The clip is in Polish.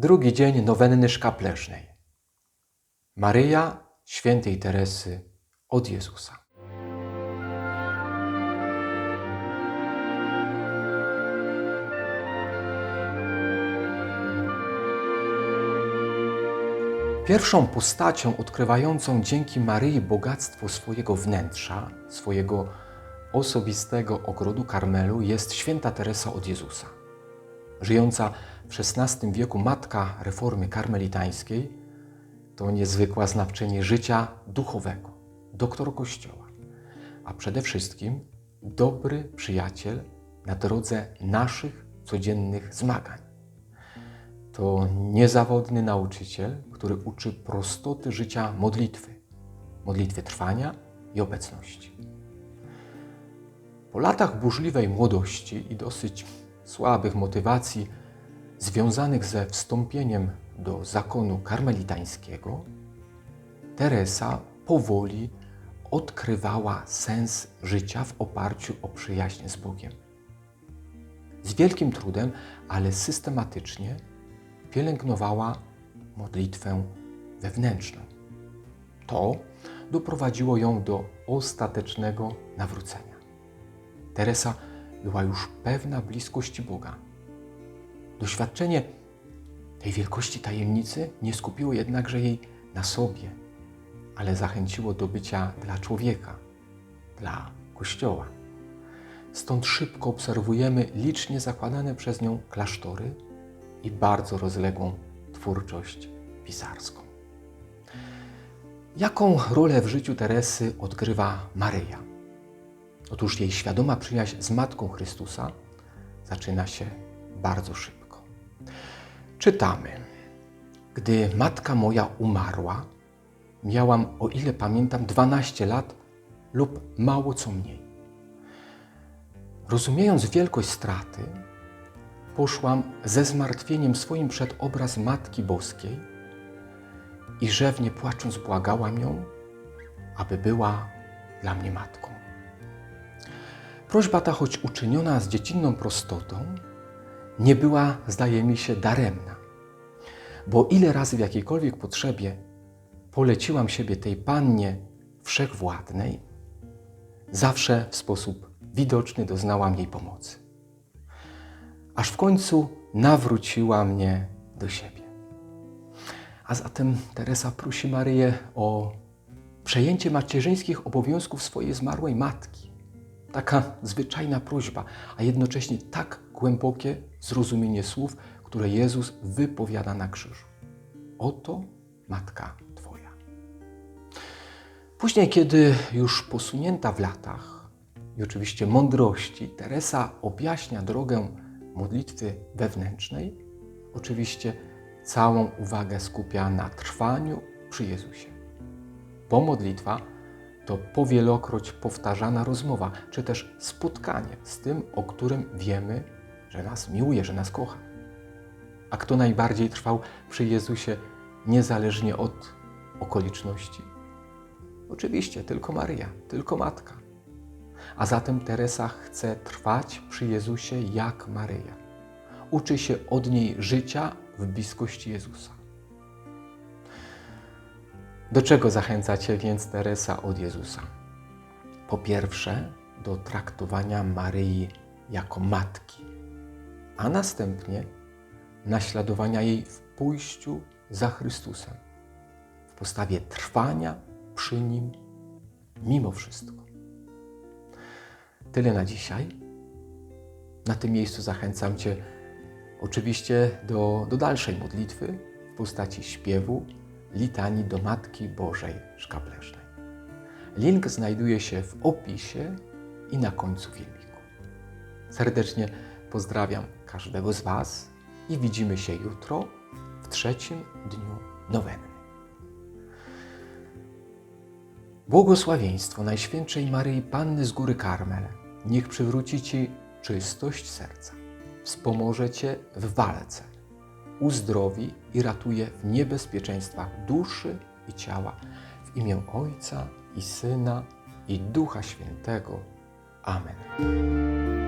Drugi dzień nowenny szkapleżnej. Maryja świętej Teresy od Jezusa. Pierwszą postacią odkrywającą dzięki Maryi bogactwo swojego wnętrza, swojego osobistego ogrodu Karmelu jest święta Teresa od Jezusa. Żyjąca w XVI wieku matka reformy karmelitańskiej to niezwykła znawczyni życia duchowego, doktor Kościoła, a przede wszystkim dobry przyjaciel na drodze naszych codziennych zmagań. To niezawodny nauczyciel, który uczy prostoty życia modlitwy, modlitwy trwania i obecności. Po latach burzliwej młodości i dosyć słabych motywacji związanych ze wstąpieniem do zakonu karmelitańskiego, Teresa powoli odkrywała sens życia w oparciu o przyjaźń z Bogiem. Z wielkim trudem, ale systematycznie pielęgnowała modlitwę wewnętrzną. To doprowadziło ją do ostatecznego nawrócenia. Teresa była już pewna bliskości Boga. Doświadczenie tej wielkości tajemnicy nie skupiło jednakże jej na sobie, ale zachęciło do bycia dla człowieka, dla Kościoła. Stąd szybko obserwujemy licznie zakładane przez nią klasztory i bardzo rozległą twórczość pisarską. Jaką rolę w życiu Teresy odgrywa Maryja? Otóż jej świadoma przyjaźń z Matką Chrystusa zaczyna się bardzo szybko. Czytamy: Gdy matka moja umarła, miałam, o ile pamiętam, 12 lat lub mało co mniej. Rozumiejąc wielkość straty, poszłam ze zmartwieniem swoim przed obraz Matki Boskiej i rzewnie płacząc błagałam ją, aby była dla mnie matką. Prośba ta, choć uczyniona z dziecinną prostotą, nie była, zdaje mi się, daremna. Bo ile razy w jakiejkolwiek potrzebie poleciłam siebie tej pannie wszechwładnej, zawsze w sposób widoczny doznałam jej pomocy. Aż w końcu nawróciła mnie do siebie. A zatem Teresa prosi Maryję o przejęcie macierzyńskich obowiązków swojej zmarłej matki. Taka zwyczajna prośba, a jednocześnie tak głębokie zrozumienie słów, które Jezus wypowiada na krzyżu. Oto matka Twoja. Później, kiedy już posunięta w latach i oczywiście mądrości, Teresa objaśnia drogę modlitwy wewnętrznej, oczywiście całą uwagę skupia na trwaniu przy Jezusie. Bo modlitwa to powielokroć powtarzana rozmowa, czy też spotkanie z tym, o którym wiemy, że nas miłuje, że nas kocha. A kto najbardziej trwał przy Jezusie, niezależnie od okoliczności? Oczywiście tylko Maryja, tylko Matka. A zatem Teresa chce trwać przy Jezusie jak Maryja. Uczy się od niej życia w bliskości Jezusa. Do czego zachęca Cię więc Teresa od Jezusa? Po pierwsze, do traktowania Maryi jako matki, a następnie naśladowania jej w pójściu za Chrystusem, w postawie trwania przy Nim mimo wszystko. Tyle na dzisiaj. Na tym miejscu zachęcam Cię oczywiście do, do dalszej modlitwy w postaci śpiewu litanii do Matki Bożej Szkapleżnej. Link znajduje się w opisie i na końcu filmiku. Serdecznie pozdrawiam każdego z Was i widzimy się jutro w trzecim dniu nowenny. Błogosławieństwo Najświętszej Maryi Panny z Góry Karmel niech przywróci Ci czystość serca, wspomoże Cię w walce, uzdrowi i ratuje w niebezpieczeństwach duszy i ciała w imię Ojca i Syna i Ducha Świętego. Amen.